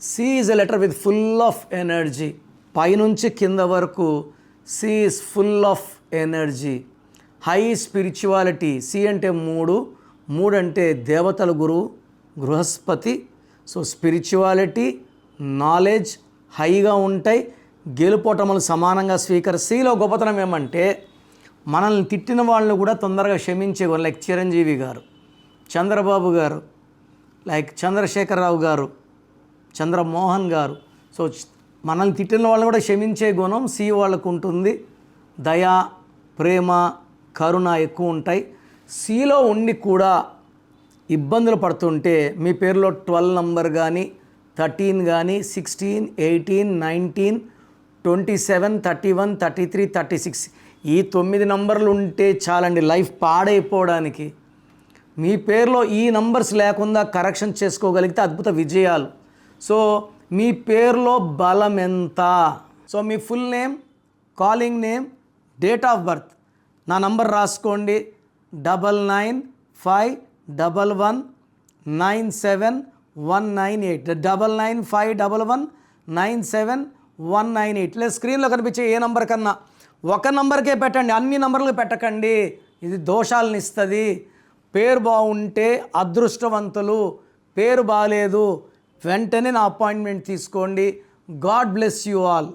C is a letter with full of energy పైనుంచి కింద వరకు C is full of energy high spirituality C అంటే మూడు మూడు అంటే దేవతల గురువు బృహస్పతి. సో స్పిరిచువాలిటీ నాలెడ్జ్ హైగా ఉంటాయి. గెలుపోటములు సమానంగా స్వీకరి సిలో గొప్పతనం ఏమంటే మనల్ని తిట్టిన వాళ్ళని కూడా తొందరగా క్షమించేవారు లైక్ చిరంజీవి గారు చంద్రబాబు గారు లైక్ చంద్రశేఖరరావు గారు. చంద్రమోహన్ గారు. సో మనల్ని తిట్టిన వాళ్ళని కూడా క్షమించే గుణం సి వాళ్ళకు ఉంటుంది. దయ ప్రేమ కరుణ ఎక్కువ ఉంటాయి. సిలో ఉండి కూడా ఇబ్బందులు పడుతుంటే మీ పేరులో ట్వెల్వ్ నంబర్ కానీ థర్టీన్ కానీ sixteen eighteen nineteen twenty seven thirty one thirty three thirty six ఈ తొమ్మిది నంబర్లు ఉంటే చాలండి లైఫ్ పాడైపోవడానికి. మీ పేరులో ఈ నంబర్స్ లేకుండా కరెక్షన్ చేసుకోగలిగితే అద్భుత విజయాలు. సో మీ పేరులో బలం ఎంత? So me full name calling name date of birth నా నంబర్ రాసుకోండి. Double nine five double one nine seven one nine eight double nine five double one nine seven one nine eight లేదా స్క్రీన్లో కనిపించే ఏ number కన్నా ఒక నంబర్కే పెట్టండి. అన్ని నంబర్లకు పెట్టకండి. ఇది దోషాలను ఇస్తుంది. పేరు బాగుంటే అదృష్టవంతులు. పేరు బాగాలేదు వెంటనే నా అపాయింట్మెంట్ తీసుకోండి. God bless you all.